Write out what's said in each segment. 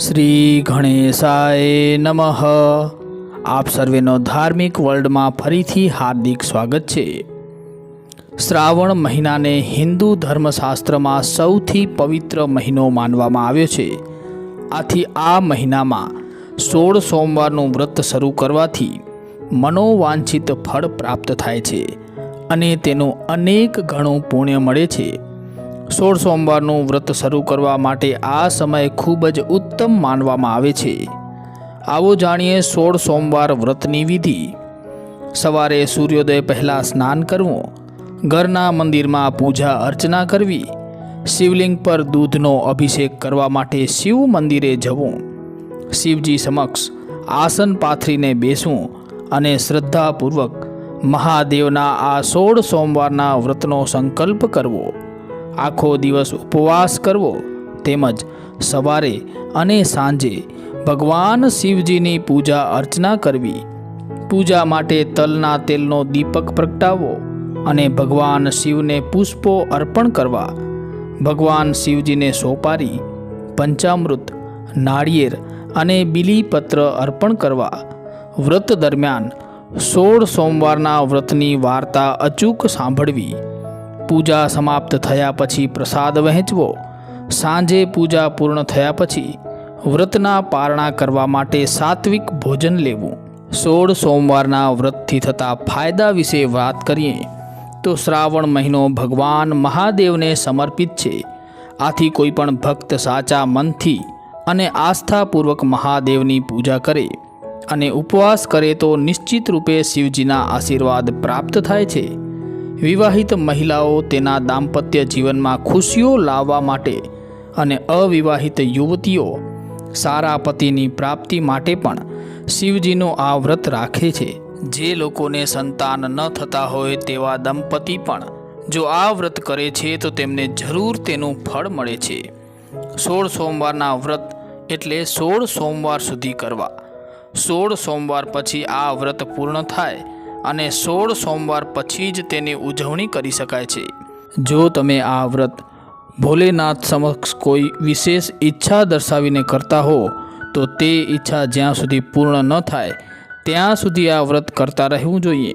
શ્રી ગણેશાય નમઃ. આપ સર્વેનો ધાર્મિક વર્લ્ડમાં ફરીથી હાર્દિક સ્વાગત છે. શ્રાવણ મહિનાને હિન્દુ ધર્મશાસ્ત્રમાં સૌથી પવિત્ર મહિનો માનવામાં આવ્યો છે. આથી આ મહિનામાં સોળ સોમવારનું વ્રત શરૂ કરવાથી મનોવાંછિત ફળ પ્રાપ્ત થાય છે અને તેનું અનેક ગણું પુણ્ય મળે છે. સોળ સોમવારનું વ્રત શરૂ કરવા માટે આ સમય ખૂબ જ ઉત્તમ માનવામાં આવે છે. આવો જાણીએ સોળ સોમવાર વ્રતની વિધિ. સવારે સૂર્યોદય પહેલાં સ્નાન કરવું, ઘરના મંદિરમાં પૂજા અર્ચના કરવી, શિવલિંગ પર દૂધનો અભિષેક કરવા માટે શિવ મંદિરે જવું. શિવજી સમક્ષ આસન પાથરીને બેસવું અને શ્રદ્ધાપૂર્વક મહાદેવના આ સોળ સોમવારના વ્રતનો સંકલ્પ કરવો. આખો દિવસ ઉપવાસ કરવો તેમજ સવારે અને સાંજે ભગવાન શિવજીની પૂજા અર્ચના કરવી. પૂજા માટે તલના તેલનો દીપક પ્રગટાવવો અને ભગવાન શિવને પુષ્પો અર્પણ કરવા. ભગવાન શિવજીને સોપારી, પંચામૃત, નાળિયેર અને બિલીપત્ર અર્પણ કરવા. વ્રત દરમિયાન સોળ સોમવારના વ્રતની વાર્તા અચૂક સાંભળવી. પૂજા સમાપ્ત થયા પછી પ્રસાદ વહેંચવો. સાંજે પૂજા પૂર્ણ થયા પછી વ્રતના પારણા કરવા માટે સાત્વિક ભોજન લેવું. સોળ સોમવારના વ્રતથી થતા ફાયદા વિશે વાત કરીએ તો શ્રાવણ મહિનો ભગવાન મહાદેવને સમર્પિત છે. આથી કોઈ પણ ભક્ત સાચા મનથી અને આસ્થાપૂર્વક મહાદેવની પૂજા કરે અને ઉપવાસ કરે તો નિશ્ચિત રૂપે શિવજીના આશીર્વાદ પ્રાપ્ત થાય છે. વિવાહિત મહિલાઓ તેના દાંપત્ય જીવનમાં ખુશીઓ લાવવા માટે અને અવિવાહિત યુવતીઓ સારા પતિની પ્રાપ્તિ માટે પણ શિવજીનું આ વ્રત રાખે છે. જે લોકોને સંતાન ન થતા હોય તેવા દંપતી પણ જો આ વ્રત કરે છે તો તેમને જરૂર તેનું ફળ મળે છે. સોળ સોમવારના વ્રત એટલે સોળ સોમવાર સુધી કરવા. સોળ સોમવાર પછી આ વ્રત પૂર્ણ થાય અને સોળ સોમવાર પછી જ તેની ઉજવણી કરી શકાય છે. જો તમે આ વ્રત ભોલેનાથ સમક્ષ કોઈ વિશેષ ઈચ્છા દર્શાવીને કરતા હો, તો તે ઈચ્છા જ્યાં સુધી પૂર્ણ ન થાય, ત્યાં સુધી આ વ્રત કરતા રહેવું જોઈએ.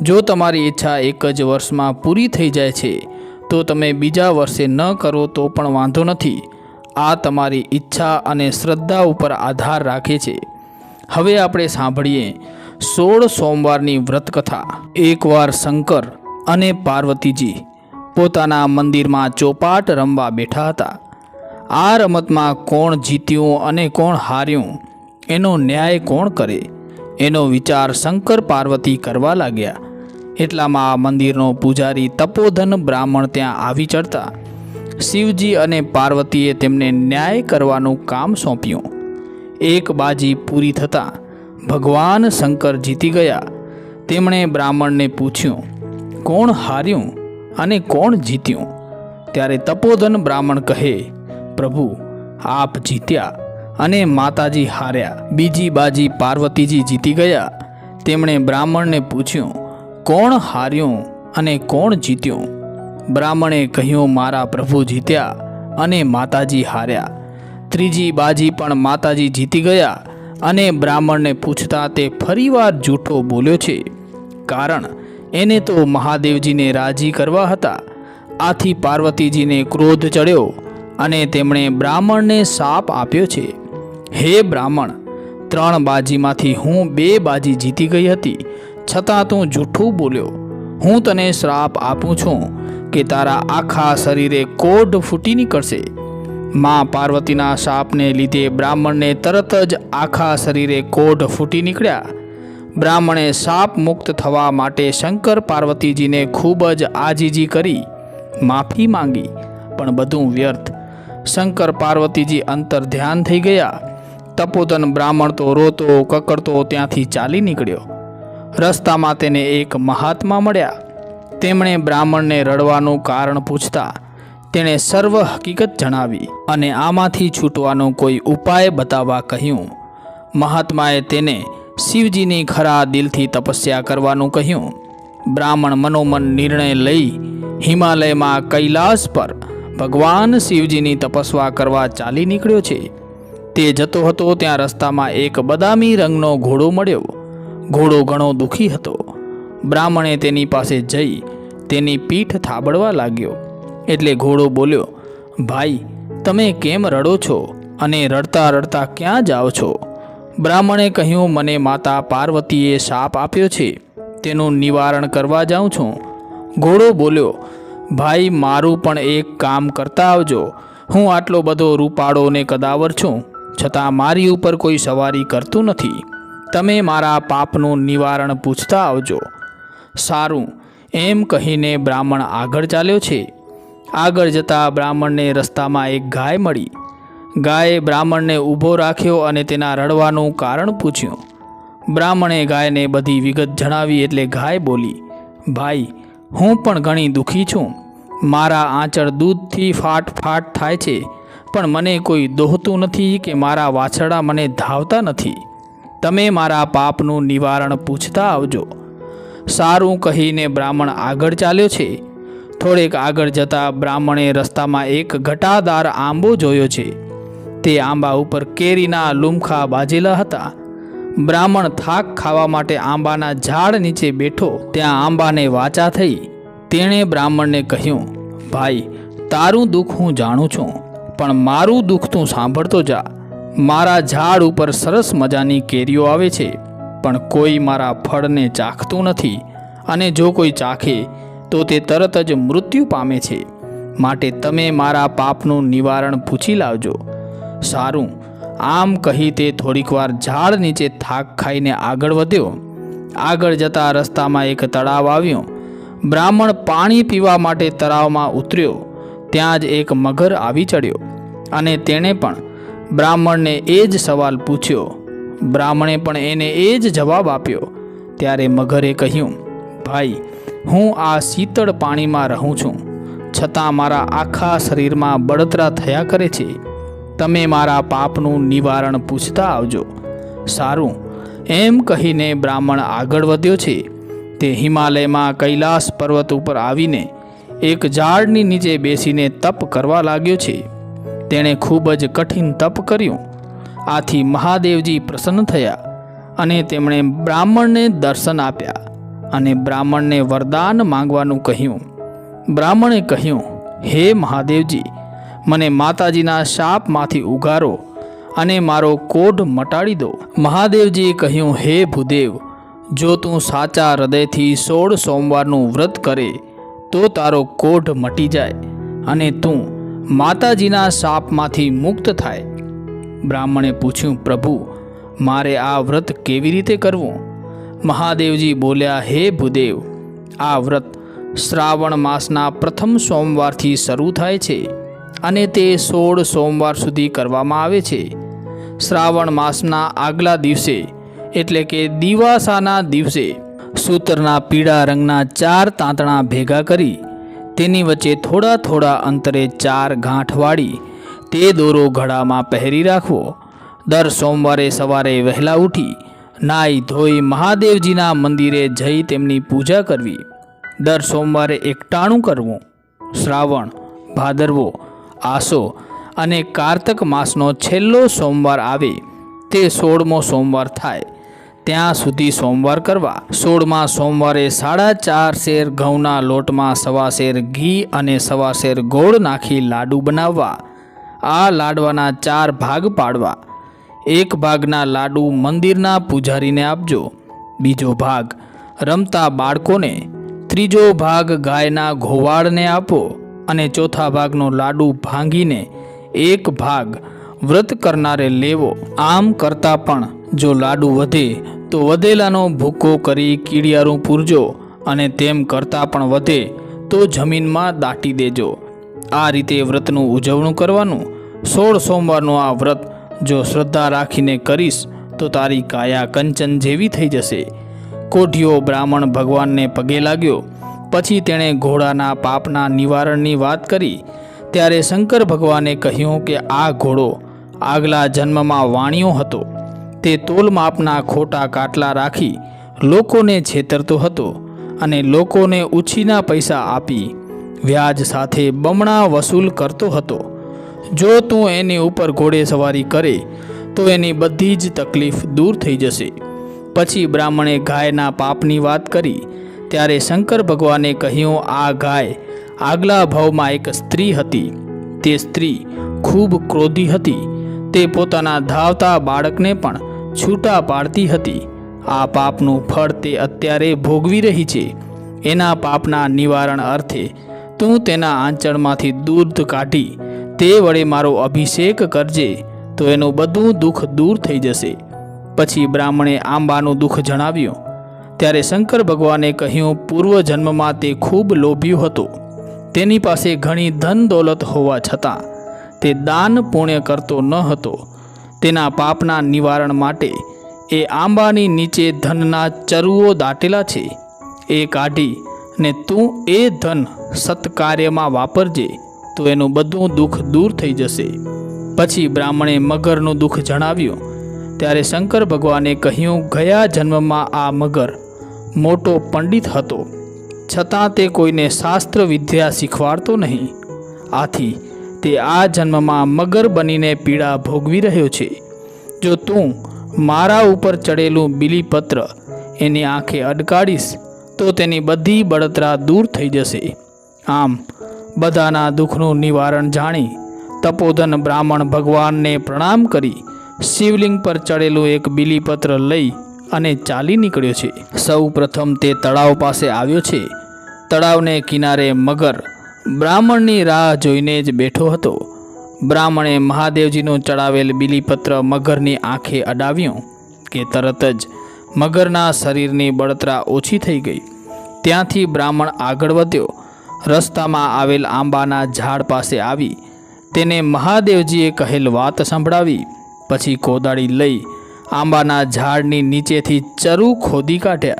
જો તમારી ઈચ્છા એક જ વર્ષમાં પૂરી થઈ જાય છે, તો તમે બીજા વર્ષે ન કરો તો પણ વાંધો નથી. આ તમારી ઈચ્છા અને શ્રદ્ધા ઉપર આધાર રાખે છે. હવે આપણે સાંભળીએ સોળ સોમવારની વ્રતકથા. એકવાર શંકર અને પાર્વતીજી પોતાના મંદિરમાં ચોપાટ રમવા બેઠા હતા. આ રમતમાં કોણ જીત્યું અને કોણ હાર્યું, એનો ન્યાય કોણ કરે, એનો વિચાર શંકર પાર્વતી કરવા લાગ્યા. એટલામાં આ મંદિરનો પૂજારી તપોધન બ્રાહ્મણ ત્યાં આવી ચડતા. શિવજી અને પાર્વતીએ તેમને ન્યાય કરવાનું કામ સોંપ્યું. એક બાજી પૂરી થતાં ભગવાન શંકર જીતી ગયા. તેમણે બ્રાહ્મણને પૂછ્યું, કોણ હાર્યું અને કોણ જીત્યું? ત્યારે તપોધન બ્રાહ્મણ કહે, પ્રભુ, આપ જીત્યા અને માતાજી હાર્યા. બીજી બાજી પાર્વતીજી જીતી ગયા. તેમણે બ્રાહ્મણને પૂછ્યું, કોણ હાર્યું અને કોણ જીત્યું? બ્રાહ્મણે કહ્યું, મારા પ્રભુ જીત્યા અને માતાજી હાર્યા. ત્રીજી બાજી પણ માતાજી જીતી ગયા અને બ્રાહ્મણને પૂછતા તે ફરીવાર જૂઠો બોલ્યો છે. કારણ એને તો મહાદેવજીને રાજી કરવા હતા. આથી પાર્વતીજીને ક્રોધ ચડ્યો અને તેમણે બ્રાહ્મણને સાપ આપ્યો છે. હે બ્રાહ્મણ, ત્રણ બાજીમાંથી હું બે બાજી જીતી ગઈ હતી. છતાં તું જૂઠું બોલ્યો. હું તને શ્રાપ આપું છું કે તારા આખા શરીરે કોઢ ફૂટી નીકળશે. માં પાર્વતીના શાપને લીધે બ્રાહ્મણને તરત જ આખા શરીરે કોઢ ફૂટી નીકળ્યા. બ્રાહ્મણે શાપ મુક્ત થવા માટે શંકર પાર્વતીજીને ખૂબ જ આજીજી કરી, માફી માંગી, પણ બધું વ્યર્થ. શંકર પાર્વતીજી અંતર ધ્યાન થઈ ગયા. તપોદન બ્રાહ્મણ તો રોતો કકડતો ત્યાંથી ચાલી નીકળ્યો. રસ્તામાં તેને એક મહાત્મા મળ્યા. તેમણે બ્રાહ્મણને રડવાનું કારણ પૂછતા તેણે સર્વ હકીકત જણાવી અને આમાંથી છૂટવાનો કોઈ ઉપાય બતાવવા કહ્યું. મહાત્માએ તેને શિવજીની ખરા દિલથી તપસ્યા કરવાનું કહ્યું. બ્રાહ્મણ મનોમન નિર્ણય લઈ હિમાલયમાં કૈલાસ પર ભગવાન શિવજીની તપસ્યા કરવા ચાલી નીકળ્યો છે. તે જતો હતો ત્યાં રસ્તામાં એક બદામી રંગનો ઘોડો મળ્યો. ઘોડો ઘણો દુઃખી હતો. બ્રાહ્મણે તેની પાસે જઈ તેની પીઠ થાબડવા લાગ્યો. એટલે ઘોડો બોલ્યો, ભાઈ, તમે કેમ રડો છો અને રડતા રડતા ક્યાં જાઓ છો? બ્રાહ્મણે કહ્યું, મને માતા પાર્વતીએ શાપ આપ્યો છે, તેનું નિવારણ કરવા જાઉં છું. ઘોડો બોલ્યો, ભાઈ, મારું પણ એક કામ કરતા આવજો. હું આટલો બધો રૂપાળો ને કદાવર છું, છતાં મારી ઉપર કોઈ સવારી કરતું નથી. તમે મારા પાપનું નિવારણ પૂછતા આવજો. સારું. એમ કહીને બ્રાહ્મણ આગળ ચાલ્યો છે. આગળ જતાં બ્રાહ્મણને રસ્તામાં એક ગાય મળી. ગાયે બ્રાહ્મણને ઊભો રાખ્યો અને તેના રડવાનું કારણ પૂછ્યું. બ્રાહ્મણે ગાયને બધી વિગત જણાવી એટલે ગાય બોલી, ભાઈ, હું પણ ઘણી દુઃખી છું. મારા આંચળ દૂધથી ફાટ ફાટ થાય છે, પણ મને કોઈ દોહતું નથી કે મારા વાછરડા મને ધાવતા નથી. તમે મારા પાપનું નિવારણ પૂછતા આવજો. સારું કહીને બ્રાહ્મણ આગળ ચાલ્યો છે. થોડેક આગળ જતાં બ્રાહ્મણે રસ્તામાં એક ઘટાદાર આંબો જોયો છે. તે આંબા ઉપર કેરીના લુમખા બાજેલા હતા. બ્રાહ્મણ થાક ખાવા માટે આંબાના ઝાડ નીચે બેઠો, ત્યાં આંબાને વાચા થઈ. તેણે બ્રાહ્મણને કહ્યું, ભાઈ, તારું દુઃખ હું જાણું છું, પણ મારું દુઃખ તું સાંભળતો જા. મારા ઝાડ ઉપર સરસ મજાની કેરીઓ આવે છે, પણ કોઈ મારા ફળને ચાખતું નથી. અને જો કોઈ ચાખે તો તે તરત જ મૃત્યુ પામે છે. માટે તમે મારા પાપનું નિવારણ પૂછી લાવજો. સારું, આમ કહી તે થોડીક વાર ઝાડ નીચે થાક ખાઈને આગળ વધ્યો. આગળ જતા રસ્તામાં એક તળાવ આવ્યો. બ્રાહ્મણ પાણી પીવા માટે તળાવમાં ઉતર્યો. ત્યાં જ એક મગર આવી ચડ્યો. અને તેણે પણ બ્રાહ્મણને એ જ સવાલ પૂછ્યો. બ્રાહ્મણે પણ એને એ જ જવાબ આપ્યો. ત્યારે મગરે કહ્યું, ભાઈ હું આ શીતળ પાણીમાં રહું છું. છતાં મારા આખા શરીરમાં બળતરા થયા કરે છે. તમે મારા પાપનું નિવારણ પૂછતા આવજો. સારું. એમ કહીને બ્રાહ્મણ આગળ વધ્યો છે. તે હિમાલયમાં કૈલાસ પર્વત ઉપર આવીને એક ઝાડની નીચે બેસીને તપ કરવા લાગ્યો છે. તેણે ખૂબ જ કઠિન તપ કર્યું. આથી મહાદેવજી પ્રસન્ન થયા અને તેમણે બ્રાહ્મણને દર્શન આપ્યા. અને બ્રાહ્મણને વરદાન માંગવાનું કહ્યું. બ્રાહ્મણે કહ્યું, હે મહાદેવજી, મને માતાજીના શાપમાંથી ઉગારો અને મારો કોઢ મટાડી દો. મહાદેવજીએ કહ્યું, હે ભૂદેવ, જો તું સાચા હૃદયથી સોળ સોમવારનું વ્રત કરે, તો તારો કોઢ મટી જાય અને તું માતાજીના શાપમાંથી મુક્ત થાય. બ્રાહ્મણે પૂછ્યું, પ્રભુ, મારે આ વ્રત કેવી રીતે કરવું? મહાદેવજી બોલ્યા, હે ભૂદેવ, આ વ્રત શ્રાવણ માસના પ્રથમ સોમવારથી શરૂ થાય છે અને તે સોળ સોમવાર સુધી કરવામાં આવે છે. શ્રાવણ માસના આગલા દિવસે, એટલે કે દિવાસાના દિવસે, સૂતરના પીળા રંગના ચાર તાંતણા ભેગા કરી, તેની વચ્ચે થોડા થોડા અંતરે ચાર ગાંઠ વાળી તે દોરો ઘડામાં પહેરી રાખવો. દર સોમવારે સવારે વહેલા ઉઠી નાઈ ધોઈ મહાદેવજીના મંદિરે જઈ તેમની પૂજા કરવી. દર સોમવારે એકટાણું કરવું, શ્રાવણ, ભાદરવો, આસો અને કારતક માસનો છેલ્લો સોમવાર આવે તે સોળમો સોમવાર થાય. ત્યાં સુધી સોમવાર કરવા સોળમા સોમવારે સાડા ચાર શેર ઘઉંના લોટમાં સવા શેર ઘી અને સવા શેર ગોળ નાખી લાડુ બનાવવા. આ લાડવાના ચાર ભાગ પાડવા. એક ભાગના લાડુ મંદિરના પૂજારીને આપજો. બીજો ભાગ, રમતા બાળકોને ત્રીજો ભાગ ગાયના ઘોવાળને આપો અને ચોથા ભાગનો લાડુ ભાંગીને એક ભાગ વ્રત કરનારે લેવો. આમ કરતાં પણ જો લાડુ વધે, તો વધેલાનો ભૂકો કરી કીડિયારું પૂરજો અને તેમ કરતાં પણ વધે, તો જમીનમાં દાટી દેજો. આ રીતે વ્રતનું ઉજવણું કરવાનું. સોળ સોમવારનું આ વ્રત જો શ્રદ્ધા રાખીને કરીશ, તો તારી કાયા કંચન જેવી થઈ જશે. કોઢિયો બ્રાહ્મણ ભગવાનને પગે લાગ્યો. પછી તેણે ઘોડાના પાપના નિવારણની વાત કરી. ત્યારે શંકર ભગવાને કહ્યું કે આ ઘોડો આગલા જન્મમાં વાણિયો હતો. તે તોલ માપના ખોટા કાટલા રાખી લોકોને છેતરતો હતો અને લોકોને ઉછીના પૈસા આપી વ્યાજ સાથે બમણા વસૂલ કરતો હતો. જો તું એની ઉપર ઘોડે સવારી કરે, તો એની બધી જ તકલીફ દૂર થઈ જશે. પછી બ્રાહ્મણે ગાયના પાપની વાત કરી, ત્યારે શંકર ભગવાને કહ્યું, આ ગાય આગલા ભાવમાં એક સ્ત્રી હતી. તે સ્ત્રી ખૂબ ક્રોધી હતી. તે પોતાના ધાવતા બાળકને પણ છૂટા પાડતી હતી. આ પાપનું ફળ તે અત્યારે ભોગવી રહી છે. એના પાપના નિવારણ અર્થે તું તેના આંચળમાંથી દૂધ કાઢી તે વડે મારો અભિષેક કરજે, તો એનું બધું દુઃખ દૂર થઈ જશે. પછી બ્રાહ્મણે આંબાનું દુઃખ જણાવ્યું. ત્યારે શંકર ભગવાને કહ્યું પૂર્વ જન્મમાં તે ખૂબ લોભ્યું હતો. તેની પાસે ઘણી ધન દોલત હોવા છતાં તે દાન પુણ્ય કરતો ન હતો. તેના પાપના નિવારણ માટે એ આંબાની નીચે ધનના ચરુઓ દાટેલા છે. એ કાઢી ને તું એ ધન સત્કાર્યમાં વાપરજે. તો એનું બધું દુઃખ દૂર થઈ જશે. પછી બ્રાહ્મણે મગરનું દુઃખ જણાવ્યું. ત્યારે શંકર ભગવાને કહ્યું, ગયા જન્મમાં આ મગર મોટો પંડિત હતો. છતાં તે કોઈને શાસ્ત્ર વિદ્યા શીખવાડતો નહીં. આથી તે આ જન્મમાં મગર બનીને પીડા ભોગવી રહ્યો છે. જો તું મારા ઉપર ચડેલું બિલીપત્ર એની આંખે અડકાડીશ, તો તેની બધી બળતરા દૂર થઈ જશે. આમ બધાના દુઃખનું નિવારણ જાણી તપોધન બ્રાહ્મણ ભગવાનને પ્રણામ કરી શિવલિંગ પર ચડેલું એક બિલીપત્ર લઈ અને ચાલી નીકળ્યો છે. સૌ પ્રથમ તે તળાવ પાસે આવ્યો છે. તળાવને કિનારે મગર બ્રાહ્મણની રાહ જોઈને જ બેઠો હતો. બ્રાહ્મણે મહાદેવજીનું ચડાવેલ બિલીપત્ર મગરની આંખે અડાવ્યું કે તરત જ મગરના શરીરની બળતરા ઓછી થઈ ગઈ. ત્યાંથી બ્રાહ્મણ આગળ વધ્યો. રસ્તામાં આવેલ આંબાના ઝાડ પાસે આવી તેને મહાદેવજીએ કહેલ વાત સંભળાવી. પછી કોદાળી લઈ આંબાના ઝાડની નીચેથી ચરુ ખોદી કાઢ્યા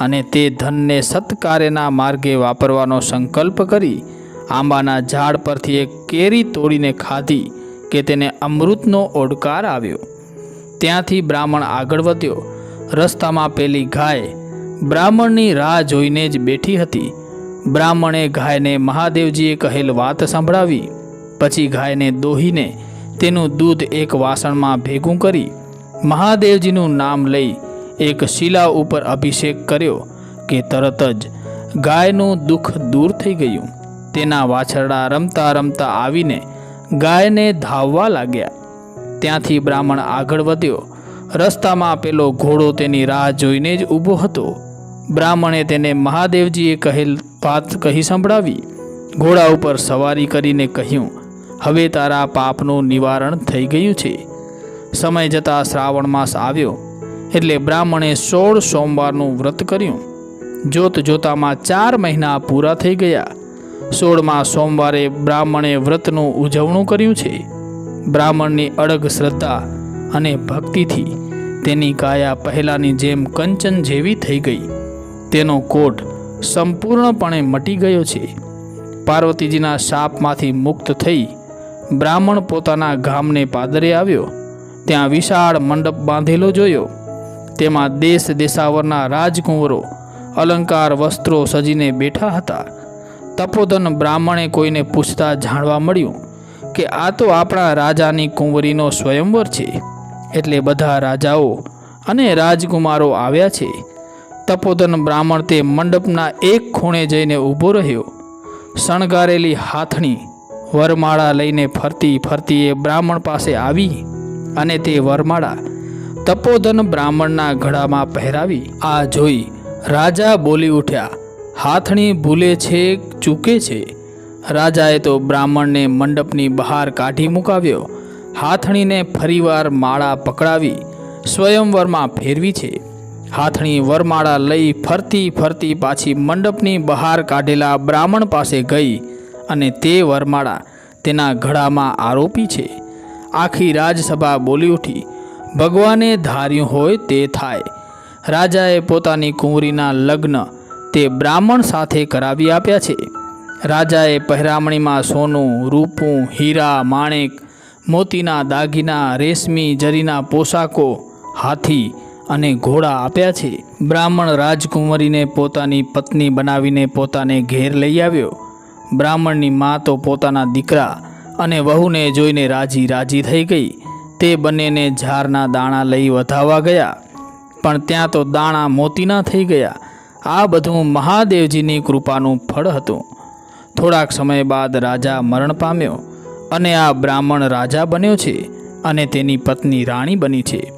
અને તે ધનને સત્કાર્યના માર્ગે વાપરવાનો સંકલ્પ કરી આંબાના ઝાડ પરથી એક કેરી તોડીને ખાધી કે તેને અમૃતનો ઓડકાર આવ્યો. ત્યાંથી બ્રાહ્મણ આગળ વધ્યો. રસ્તામાં પેલી ગાય બ્રાહ્મણની રાહ જોઈને જ બેઠી હતી. બ્રાહ્મણે ગાયને મહાદેવજીએ કહેલ વાત સંભળાવી. પછી ગાયને દોહીને તેનું દૂધ એક વાસણમાં ભેગું કરી મહાદેવજીનું નામ લઈ એક શિલા ઉપર અભિષેક કર્યો કે તરત જ ગાયનું દુઃખ દૂર થઈ ગયું. તેના વાછરડા રમતા રમતા આવીને ગાયને ધાવવા લાગ્યા. ત્યાંથી બ્રાહ્મણ આગળ વધ્યો. રસ્તામાં પેલો ઘોડો તેની રાહ જોઈને જ ઊભો હતો. બ્રાહ્મણે તેને મહાદેવજીએ કહેલ વાત કહી સંભળાવી. ઘોડા ઉપર સવારી કરીને કહ્યું, હવે તારા પાપનું નિવારણ થઈ ગયું છે. સમય જતાં શ્રાવણ માસ આવ્યો, એટલે બ્રાહ્મણે સોળ સોમવારનું વ્રત કર્યું. જોત જોતામાં ચાર મહિના પૂરા થઈ ગયા. સોળમાં સોમવારે બ્રાહ્મણે વ્રતનું ઉજવણું કર્યું છે. બ્રાહ્મણની અડગ શ્રદ્ધા અને ભક્તિથી તેની કાયા પહેલાંની જેમ કંચન જેવી થઈ ગઈ. તેનો કોટ સંપૂર્ણપણે મટી ગયો છે. પાર્વતીજીના શાપમાંથી મુક્ત થઈ બ્રાહ્મણ પોતાના ગામને પાદરે આવ્યો. ત્યાં વિશાળ મંડપ બાંધેલો જોયો. તેમાં દેશ દેશાવરના રાજકુંવરો, અલંકાર વસ્ત્રો સજીને બેઠા હતા. તપોધન બ્રાહ્મણે કોઈને પૂછતા જાણવા મળ્યું કે આ તો આપણા રાજાની કુંવરીનો સ્વયંવર છે. એટલે બધા રાજાઓ અને રાજકુમારો આવ્યા છે. તપોધન બ્રાહ્મણ તે મંડપના એક ખૂણે જઈને ઊભો રહ્યો. શણગારેલી હાથણી વરમાળા લઈને ફરતી ફરતી એ બ્રાહ્મણ પાસે આવી અને તે વરમાળા તપોધન બ્રાહ્મણના ઘડામાં પહેરાવી આ જોઈ રાજા બોલી ઉઠ્યા, હાથણી ભૂલે છે, ચૂકે છે? રાજાએ તો બ્રાહ્મણને મંડપની બહાર કાઢી મુકાવ્યો. હાથણીને ફરીવાર માળા પકડાવી સ્વયંવરમાં ફેરવી છે. હાથણી વરમાળા લઈ ફરતી ફરતી પાછી મંડપની બહાર કાઢેલા બ્રાહ્મણ પાસે ગઈ અને તે વરમાળા તેના ઘડામાં આરોપી છે. આખી રાજસભા બોલી ઉઠી, ભગવાને ધાર્યું હોય તે થાય. રાજાએ પોતાની કુંવરીના લગ્ન તે બ્રાહ્મણ સાથે કરાવી આપ્યા છે. રાજાએ પહેરામણીમાં સોનું, રૂપું, હીરા, માણેક, મોતીના દાગીના, રેશમી, જરીના પોશાકો, હાથી અને ઘોડા આપ્યા છે. બ્રાહ્મણ રાજકુંવરીને પોતાની પત્ની બનાવીને પોતાને ઘેર લઈ આવ્યો. બ્રાહ્મણની મા તો પોતાના દીકરા અને વહુને જોઈને રાજી રાજી થઈ ગઈ. તે બંનેને ઝારના દાણા લઈ વધાવવા ગયા. પણ ત્યાં તો દાણા મોતીના થઈ ગયા. આ બધું મહાદેવજીની કૃપાનું ફળ હતું. થોડાક સમય બાદ રાજા મરણ પામ્યો અને આ બ્રાહ્મણ રાજા બન્યો છે અને તેની પત્ની રાણી બની છે.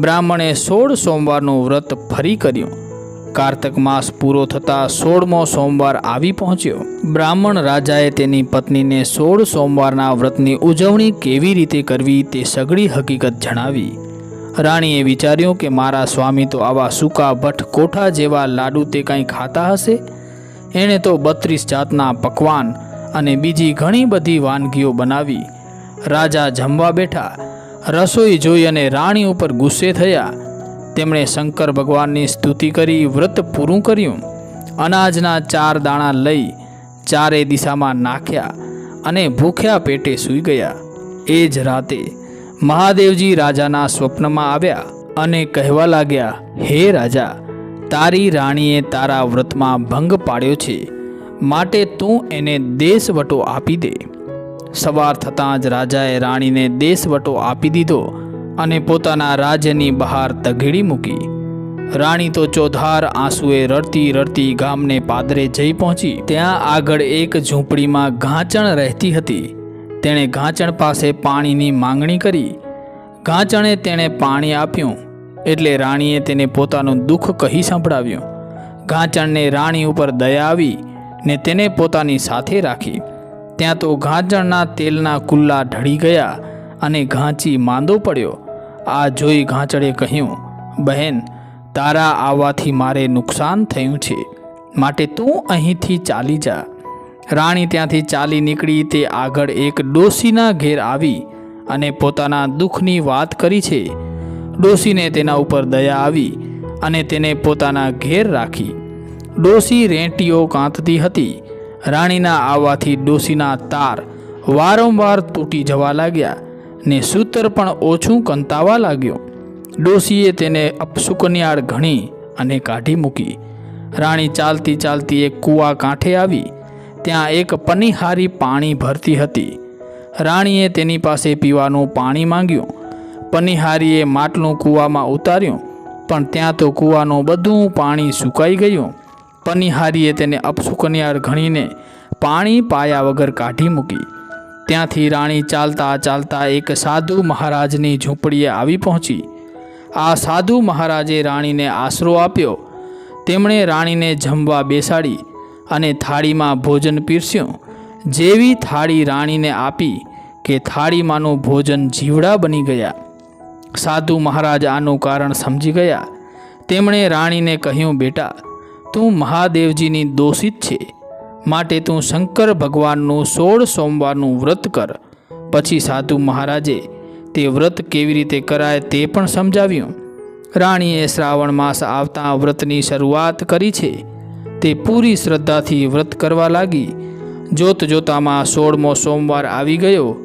બ્રાહ્મણે સોળ સોમવારનું વ્રત ફરી કર્યું. કાર્તક માસ પૂરો થતાં સોળમો સોમવાર આવી પહોંચ્યો. બ્રાહ્મણ રાજાએ તેની પત્નીને સોળ સોમવારના વ્રતની ઉજવણી કેવી રીતે કરવી તે સઘળી હકીકત જણાવી. રાણીએ વિચાર્યું કે મારા સ્વામી તો આવા સૂકા ભઠ્ઠ કોઠા જેવા લાડુ તે કાંઈ ખાતા હશે? એણે તો બત્રીસ જાતના પકવાન અને બીજી ઘણી બધી વાનગીઓ બનાવી. રાજા જમવા બેઠા. રસોઈ જોઈ અને રાણી ઉપર ગુસ્સે થયા. તેમણે શંકર ભગવાનની સ્તુતિ કરી, વ્રત પૂરું કર્યું. અનાજના ચાર દાણા લઈ ચારે દિશામાં નાખ્યા અને ભૂખ્યા પેટે સૂઈ ગયા. એ જ રાતે મહાદેવજી રાજાના સ્વપ્નમાં આવ્યા અને કહેવા લાગ્યા, હે રાજા, તારી રાણીએ તારા વ્રતમાં ભંગ પાડ્યો છે. માટે તું એને દેશવટો આપી દે. સવાર થતાં જ રાજાએ રાણીને દેશવટો આપી દીધો અને પોતાના રાજ્યની બહાર તઘેડી મૂકી. રાણી તો ચોધાર આંસુએ રડતી રડતી ગામને પાદરે જઈ પહોંચી. ત્યાં આગળ એક ઝૂંપડીમાં ઘાંચણ રહેતી હતી. તેણે ઘાંચણ પાસે પાણીની માંગણી કરી. ઘાંચણે તેણે પાણી આપ્યું એટલે રાણીએ તેને પોતાનું દુઃખ કહી સંભળાવ્યું. ઘાંચણને રાણી ઉપર દયા આવી ને તેને પોતાની સાથે રાખી. ત્યાં તો ઘાંચણના તેલના કુલ્લા ઢળી ગયા અને ઘાંચી માંદો પડ્યો. આ જોઈ ઘાંચળે કહ્યું, બહેન, તારા આવવાથી મારે નુકસાન થયું છે. માટે તું અહીંથી ચાલી જા. રાણી ત્યાંથી ચાલી નીકળી તે આગળ એક ડોસીના ઘેર આવી અને પોતાના દુઃખની વાત કરી છે. ડોસીને તેના ઉપર દયા આવી અને તેને પોતાના ઘેર રાખી. ડોસી રેંટીઓ કાંતતી હતી રાણીના આવવાથી ડોસીના તાર વારંવાર તૂટી જવા લાગ્યા ને સૂતર પણ ઓછું કંતાવા લાગ્યો. ડોસીએ તેને અપસુકન્યાળ ઘણી અને કાઢી મૂકી. રાણી ચાલતી ચાલતી એક કૂવા કાંઠે આવી. ત્યાં એક પનિહારી પાણી ભરતી હતી. રાણીએ તેની પાસે પીવાનું પાણી માંગ્યું. પનિહારીએ માટલું કૂવામાં ઉતાર્યું, પણ ત્યાં તો કૂવાનું બધું પાણી સુકાઈ ગયું. પનીહારીએ તેને અપસુકન્યાર ઘણીને પાણી પાયા વગર કાઢી મૂકી. ત્યાંથી રાણી ચાલતા ચાલતા એક સાધુ મહારાજની ઝૂંપડીએ આવી પહોંચી. આ સાધુ મહારાજે રાણીને આશરો આપ્યો. તેમણે રાણીને જમવા બેસાડી અને થાળીમાં ભોજન પીરસ્યું. જેવી થાળી રાણીને આપી કે થાળીમાંનું ભોજન જીવડા બની ગયા. સાધુ મહારાજ આનું કારણ સમજી ગયા. તેમણે રાણીને કહ્યું, બેટા તું મહાદેવજીની દોષિત છે. માટે તું શંકર ભગવાનનું સોળ સોમવારનું વ્રત કર. પછી સાધુ મહારાજે તે વ્રત કેવી રીતે કરાય તે પણ સમજાવ્યું. રાણીએ શ્રાવણ માસ આવતા વ્રતની શરૂઆત કરી છે. તે પૂરી શ્રદ્ધાથી વ્રત કરવા લાગી. જોત જોતામાં સોળમો સોમવાર આવી ગયો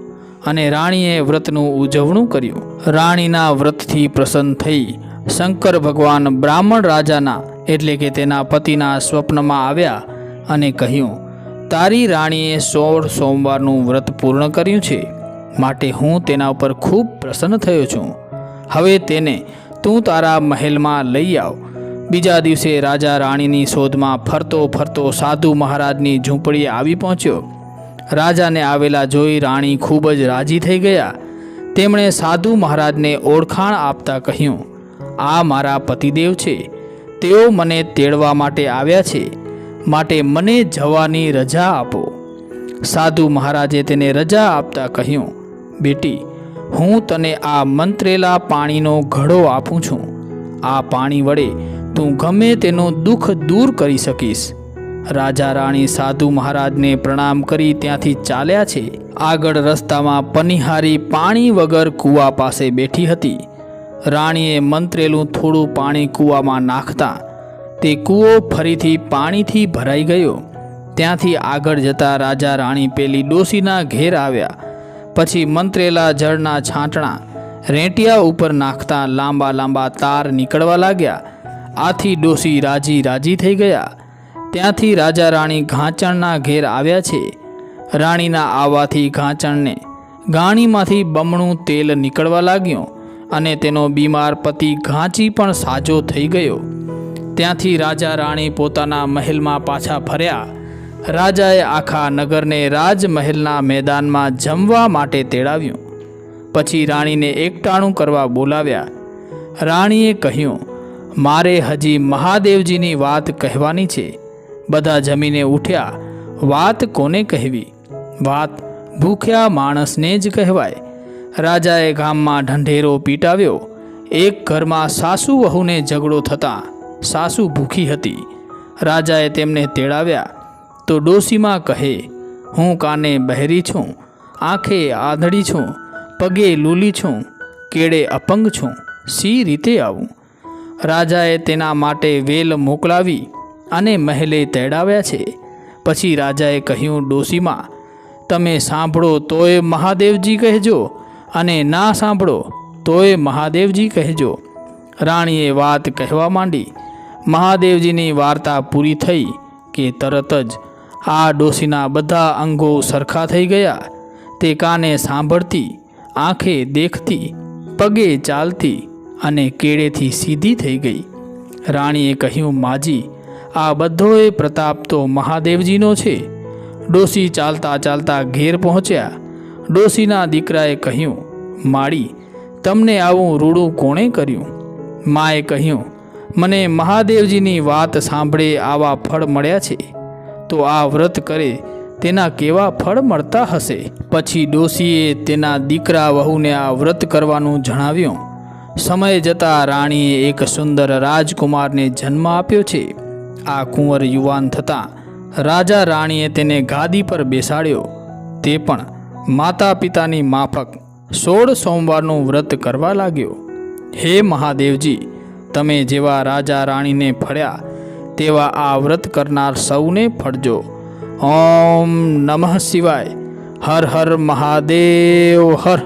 અને રાણીએ વ્રતનું ઉજવણું કર્યું. રાણીના વ્રતથી પ્રસન્ન થઈ શંકર ભગવાન બ્રાહ્મણ રાજાના એટલે કે તેના પતિના સ્વપ્નમાં આવ્યા અને કહ્યું, તારી રાણીએ સોળ સોમવારનું વ્રત પૂર્ણ કર્યું છે. માટે હું તેના ઉપર ખૂબ પ્રસન્ન થયો છું. હવે તેને તું તારા મહેલમાં લઈ આવ. બીજા દિવસે રાજા રાણીની શોધમાં ફરતો ફરતો સાધુ મહારાજની ઝૂંપડીએ આવી પહોંચ્યો. રાજાને આવેલા જોઈ રાણી ખૂબ જ રાજી થઈ ગયા. તેમણે સાધુ મહારાજને ઓળખાણ આપતા કહ્યું, આ મારા પતિદેવ છે. તેઓ મને તેડવા માટે આવ્યા છે. માટે મને જવાની રજા આપો. સાધુ મહારાજે તેને રજા આપતા કહ્યું, બેટી, હું તને આ મંત્રેલા પાણીનો ઘડો આપું છું. આ પાણી વડે તું ગમે તેનું દુઃખ દૂર કરી શકીશ. રાજા રાણી સાધુ મહારાજને પ્રણામ કરી ત્યાંથી ચાલ્યા છે. આગળ રસ્તામાં પનિહારી પાણી વગર કૂવા પાસે બેઠી હતી. રાણીએ મંત્રેલું થોડું પાણી કૂવામાં નાખતા તે કૂવો ફરીથી પાણીથી ભરાઈ ગયો. ત્યાંથી આગળ જતા રાજા રાણી પેલી ડોસીના ઘેર આવ્યા. પછી મંત્રેલા જળના છાંટણા રેંટિયા ઉપર નાખતા લાંબા લાંબા તાર નીકળવા લાગ્યા. આથી ડોસી રાજી રાજી થઈ ગયા. ત્યાંથી રાજા રાણી ઘાંચણના ઘેર આવ્યા છે. રાણીના આવવાથી ઘાંચણને ગાણીમાંથી બમણું તેલ નીકળવા લાગ્યું. અને તેનો બીમાર પતિ ઘાંચી પણ સાજો થઈ ગયો. ત્યાંથી રાજા રાણી પોતાના મહેલમાં પાછા ફર્યા. રાજાએ આખા નગરને રાજમહેલના મેદાનમાં જમવા માટે તેડાવ્યું. પછી રાણીને એકટાણું કરવા બોલાવ્યા. રાણીએ કહ્યું, મારે હજી મહાદેવજીની વાત કહેવાની છે. બધા જમીને ઉઠ્યા. વાત કોને કહેવી? વાત ભૂખ્યા માણસને જ કહેવાય. રાજાએ ગામમાં ઢંઢેરો પીટાવ્યો. એક ઘરમાં સાસુ વહુને ઝઘડો થતાં સાસુ ભૂખી હતી. રાજાએ તેમને તેડાવ્યા. તો ડોસીમાં કહે, હું કાને બહેરી છું? આંખે આંધળી છું? પગે લૂલી છું? કેળે અપંગ છું? સી રીતે આવું? રાજાએ તેના માટે વેલ મોકલાવી અને મહેલે તેડાવ્યા છે. પછી રાજાએ કહ્યું ડોસીમાં તમે સાંભળો તોય મહાદેવજી કહેજો. અને ના સાંભળો, તોય મહાદેવજી કહેજો. રાણીએ વાત કહેવા માંડી. મહાદેવજીની વાર્તા પૂરી થઈ કે તરત જ આ ડોસીના બધા અંગો સરખા થઈ ગયા. તે કાને સાંભળતી, આંખે દેખતી, પગે ચાલતી અને કેળેથી સીધી થઈ ગઈ. રાણીએ કહ્યું, માજી, આ બધોએ પ્રતાપ તો મહાદેવજીનો છે. ડોસી ચાલતા ચાલતા ઘેર પહોંચ્યા. ડોશીના દીકરાએ કહ્યું, માળી, તમને આવું રૂડું કોણે કર્યું? માએ કહ્યું, મને મહાદેવજીની વાત સાંભળે આવા ફળ મળ્યા છે. તો આ વ્રત કરે, તેના કેવા ફળ મળતા હશે? પછી ડોશીએ તેના દીકરા વહુને આ વ્રત કરવાનું જણાવ્યું. સમય જતાં રાણીએ એક સુંદર રાજકુમારને જન્મ આપ્યો છે. આ કુંવર યુવાન થતાં રાજા રાણીએ તેને ગાદી પર બેસાડ્યો. તે પણ માતા પિતાની માફક સોળ સોમવારનું વ્રત કરવા લાગ્યો. હે મહાદેવજી, તમે જેવા રાજા રાણીને ફળ્યા તેવા આ વ્રત કરનાર સૌને ફળજો ઓમ નમઃ શિવાય. હર હર મહાદેવ, હર